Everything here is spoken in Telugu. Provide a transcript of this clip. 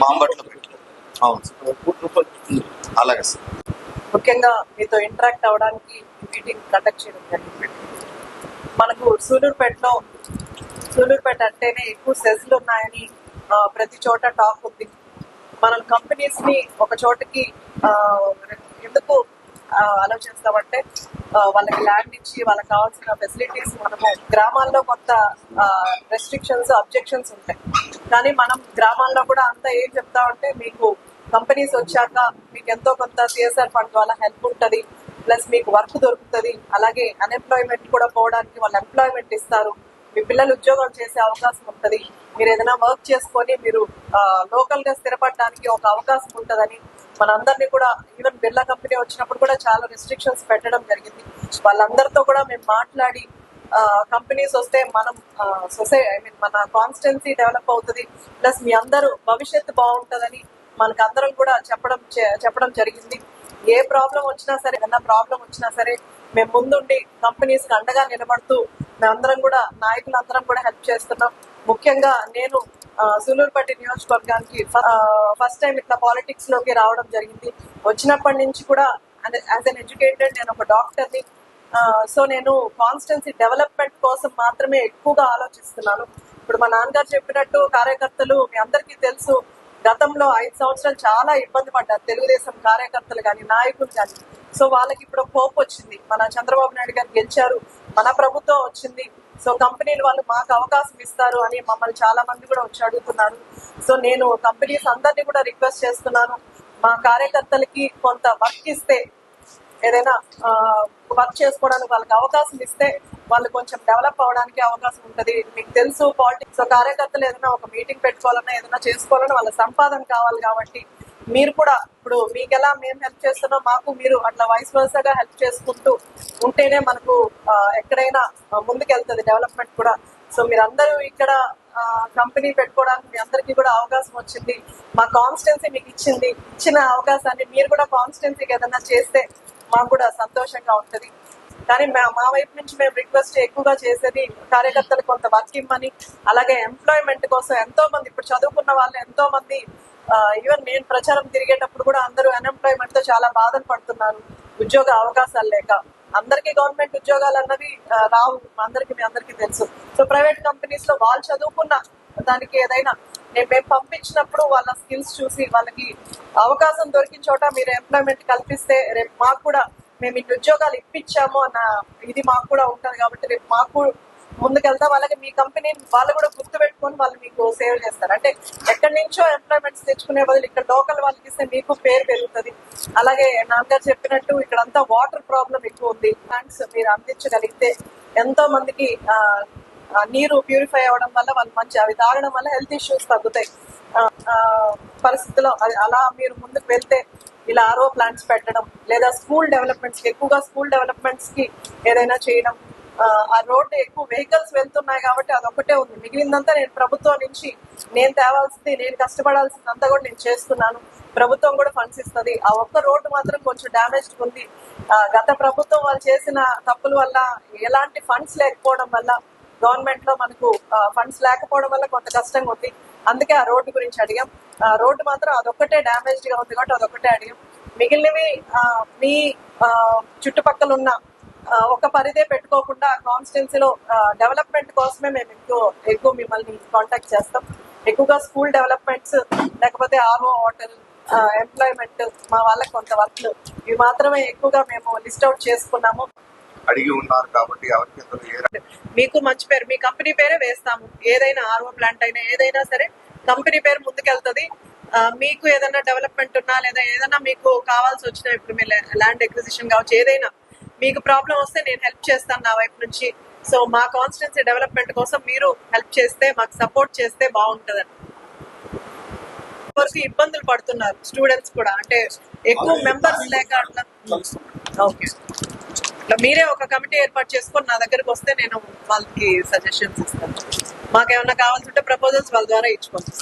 మాంబట్లో పెట్టి అవును సార్. అలాగే సార్. ముఖ్యంగా మీతో ఇంటరాక్ట్ అవ్వడానికి ఈ మీటింగ్ కండక్ట్ చేయడం జరిగింది. మనకు సూలూరుపేటలో సూలూరుపేట అంటేనే ఎక్కువ సెజ్లు ఉన్నాయని ప్రతి చోట టాక్ ఉంది. మనం కంపెనీస్ని ఒక చోటకి ఎందుకు ఆ, ఆలోచిస్తామంటే ఆ, వాళ్ళకి ల్యాండ్ ఇచ్చి వాళ్ళకి కావాల్సిన ఫెసిలిటీస్ మనము గ్రామాల్లో కొంత రెస్ట్రిక్షన్స్ అబ్జెక్షన్స్ ఉంటాయి. కానీ మనం గ్రామాల్లో కూడా అంతా ఏం చెప్తా ఉంటే మీకు కంపెనీస్ వచ్చాక మీకు ఎంతో కొంత సిఎస్ఆర్ ఫండ్ ద్వారా హెల్ప్ ఉంటుంది ప్లస్ మీకు వర్క్ దొరుకుతుంది అలాగే అన్ఎంప్లాయ్మెంట్ కూడా పోవడానికి వాళ్ళు ఎంప్లాయ్మెంట్ ఇస్తారు. మీ పిల్లలు ఉద్యోగాలు చేసే అవకాశం ఉంటుంది. మీరు ఏదైనా వర్క్ చేసుకొని మీరు లోకల్గా స్థిరపడడానికి ఒక అవకాశం ఉంటుందని మనందరినీ కూడా ఈవెన్ బిర్లా కంపెనీ వచ్చినప్పుడు కూడా చాలా రెస్ట్రిక్షన్స్ పెట్టడం జరిగింది. వాళ్ళందరితో కూడా మేము మాట్లాడి కంపెనీస్ వస్తే మనం సొసై ఐ మీన్ మన కాన్స్టెన్సీ డెవలప్ అవుతుంది. ప్లస్ మీ అందరూ భవిష్యత్తు బాగుంటుందని మనకు అందరం కూడా చెప్పడం చెప్పడం జరిగింది. ఏ ప్రాబ్లం వచ్చినా సరే ఏదైనా ప్రాబ్లం వచ్చినా సరే మేము ముందుండి కంపెనీస్కి అండగా నిలబడుతూ మేమందరం కూడా నాయకులందరం కూడా హెల్ప్ చేస్తున్నాం. ముఖ్యంగా నేను సూలూరుపట్టి నియోజకవర్గానికి ఫస్ట్ టైం ఇట్లా పాలిటిక్స్లోకి రావడం జరిగింది. వచ్చినప్పటి నుంచి కూడా యాజ్ అన్ ఎడ్యుకేటెడ్ నేను ఒక డాక్టర్ని సో నేను కాన్స్టెన్సీ డెవలప్మెంట్ కోసం మాత్రమే ఎక్కువగా ఆలోచిస్తున్నాను. ఇప్పుడు మా నాన్నగారు చెప్పినట్టు కార్యకర్తలు మీ అందరికీ తెలుసు గతంలో ఐదు సంవత్సరాలు చాలా ఇబ్బంది పడ్డారు తెలుగుదేశం కార్యకర్తలు కానీ నాయకులు కానీ సో వాళ్ళకి ఇప్పుడు హోప్ వచ్చింది. మన చంద్రబాబు నాయుడు గారు గెలిచారు మన ప్రభుత్వం వచ్చింది. సో కంపెనీలు వాళ్ళు మాకు అవకాశం ఇస్తారు అని మమ్మల్ని చాలా మంది కూడా వచ్చి అడుగుతున్నారు. సో నేను కంపెనీస్ అందరినీ కూడా రిక్వెస్ట్ చేస్తున్నాను. మా కార్యకర్తలకి కొంత వర్క్ ఇస్తే ఏదైనా వర్క్ చేసుకోవడానికి వాళ్ళకి అవకాశం ఇస్తే వాళ్ళు కొంచెం డెవలప్ అవడానికి అవకాశం ఉంటుంది. మీకు తెలుసు పాలిటిక్స్ కార్యకర్తలు ఏదైనా ఒక మీటింగ్ పెట్టుకోవాలన్నా ఏదైనా చేసుకోవాలన్నా వాళ్ళ సంపాదన కావాలి కాబట్టి మీరు కూడా ఇప్పుడు మీకు ఎలా మేము హెల్ప్ చేస్తున్నాం మాకు మీరు అట్లా వైస్ వర్సాగా హెల్ప్ చేసుకుంటూ ఉంటేనే మనకు ఎక్కడైనా ముందుకెళ్తుంది డెవలప్మెంట్ కూడా. సో మీరందరూ ఇక్కడ కంపెనీ పెట్టుకోవడానికి మీ అందరికీ కూడా అవకాశం వచ్చింది. మా కాన్స్టెన్సీ మీకు ఇచ్చింది. ఇచ్చిన అవకాశాన్ని మీరు కూడా కాన్స్టెన్సీకి ఏదైనా చేస్తే మాకు కూడా సంతోషంగా ఉంటుంది. కానీ మా- మా వైపు నుంచి మేము రిక్వెస్ట్ ఎక్కువగా చేసేది కార్యకర్తలు కొంత వర్క్ ఇమ్మని అలాగే ఎంప్లాయ్మెంట్ కోసం ఎంతో మంది ఇప్పుడు చదువుకున్న వాళ్ళు ఎంతో మంది ఈవెన్ నేను ప్రచారం తిరిగేటప్పుడు కూడా అందరూ అన్ఎంప్లాయ్మెంట్తో చాలా బాధలు పడుతున్నారు. ఉద్యోగ అవకాశాలు లేక. అందరికీ గవర్నమెంట్ ఉద్యోగాలు అన్నవి రావు. అందరికి మీ అందరికీ తెలుసు. సో ప్రైవేట్ కంపెనీస్లో వాళ్ళు చదువుకున్న దానికి ఏదైనా నేను మేము పంపించినప్పుడు వాళ్ళ స్కిల్స్ చూసి వాళ్ళకి అవకాశం దొరికిన చోట మీరు ఎంప్లాయ్మెంట్ కల్పిస్తే రేపు మాకు కూడా మేము ఇన్ని ఉద్యోగాలు ఇప్పించాము అన్న ఇది మాకు కూడా ఉంటుంది కాబట్టి రేపు మాకు ముందుకెళ్తాం అలాగే మీ కంపెనీ వాళ్ళు కూడా గుర్తు పెట్టుకొని వాళ్ళు మీకు సేవ్ చేస్తారు. అంటే ఎక్కడి నుంచో ఎంప్లాయ్మెంట్స్ తెచ్చుకునే బదులు ఇక్కడ లోకల్ వాళ్ళకి ఇస్తే మీకు పేరు పెరుగుతుంది. అలాగే నాన్నగారు చెప్పినట్టు ఇక్కడంతా వాటర్ ప్రాబ్లం ఎక్కువ ఉంది. ప్లాంట్స్ మీరు అందించగలిగితే ఎంతో మందికి నీరు ప్యూరిఫై అవ్వడం వల్ల వాళ్ళు మంచి అవి తాగడం వల్ల హెల్త్ ఇష్యూస్ తగ్గుతాయి. ఆ, పరిస్థితిలో అది అలా మీరు ముందుకు వెళ్తే ఇలా ఆరో ప్లాంట్స్ పెట్టడం లేదా స్కూల్ డెవలప్మెంట్స్కి ఎక్కువగా స్కూల్ డెవలప్మెంట్స్కి ఏదైనా చేయడం ఆ, రోడ్డు ఎక్కువ వెహికల్స్ వెళ్తున్నాయి కాబట్టి అదొకటే ఉంది. మిగిలిందంతా నేను ప్రభుత్వం నుంచి నేను తేవాల్సింది నేను కష్టపడాల్సిందంతా కూడా నేను చేస్తున్నాను. ప్రభుత్వం కూడా ఫండ్స్ ఇస్తుంది. ఆ ఒక్క రోడ్డు మాత్రం కొంచెం డ్యామేజ్ ఉంది. గత ప్రభుత్వం వాళ్ళు చేసిన తప్పుల వల్ల ఎలాంటి ఫండ్స్ లేకపోవడం వల్ల గవర్నమెంట్లో మనకు ఫండ్స్ లేకపోవడం వల్ల కొంత కష్టంగా ఉంది. అందుకే ఆ రోడ్డు గురించి అడిగాం. ఆ రోడ్డు మాత్రం అదొక్కటే డ్యామేజ్డ్గా ఉంది కాబట్టి అదొక్కటే అడిగాం. మిగిలినవి మీ చుట్టుపక్కల ఉన్న ఒక పరిధే పెట్టుకోకుండా కాన్స్టిట్యున్సీలో డెవలప్మెంట్ కోసమే మేము ఎక్కువ ఎక్కువ మిమ్మల్ని కాంటాక్ట్ చేస్తాం. ఎక్కువగా స్కూల్ డెవలప్మెంట్స్ లేకపోతే ఆర్ఓ వాటర్ ఎంప్లాయ్మెంట్ మా వాళ్ళకి కొంత వర్క్ ఇవి మాత్రమే ఎక్కువగా మేము లిస్ట్ అవుట్ చేసుకున్నాము. అడిగి ఉన్నారు కాబట్టి ఎవరికి ఏ మీకు మంచి పేరు మీ కంపెనీ పేరే వేస్తాము. ఏదైనా ఆర్ఓ ప్లాంట్ అయినా ఏదైనా సరే కంపెనీ పేరు ముందుకెళ్తుంది. మీకు ఏదైనా డెవలప్మెంట్ ఉన్నా లేదా ఏదైనా మీకు కావాల్సి వచ్చినా ఇప్పుడు మీ ల్యాండ్ ఎక్విజిషన్ కావచ్చు ఏదైనా మీకు ప్రాబ్లం వస్తే నేను హెల్ప్ చేస్తాను నా వైపు నుంచి. సో మా కాన్స్టిట్యున్సీ డెవలప్మెంట్ కోసం మీరు హెల్ప్ చేస్తే మాకు సపోర్ట్ చేస్తే బాగుంటుందని. వరకు ఇబ్బందులు పడుతున్నారు స్టూడెంట్స్ కూడా. అంటే ఎక్కువ మెంబర్స్ లేక అట్లా. ఓకే. అట్లా మీరే ఒక కమిటీ ఏర్పాటు చేసుకొని నా దగ్గరకు వస్తే నేను వాళ్ళకి సజెషన్స్ ఇస్తాను. మాకేమన్నా కావాల్సి ఉంటే ప్రపోజల్స్ వాళ్ళ ద్వారా ఇచ్చుకోండి.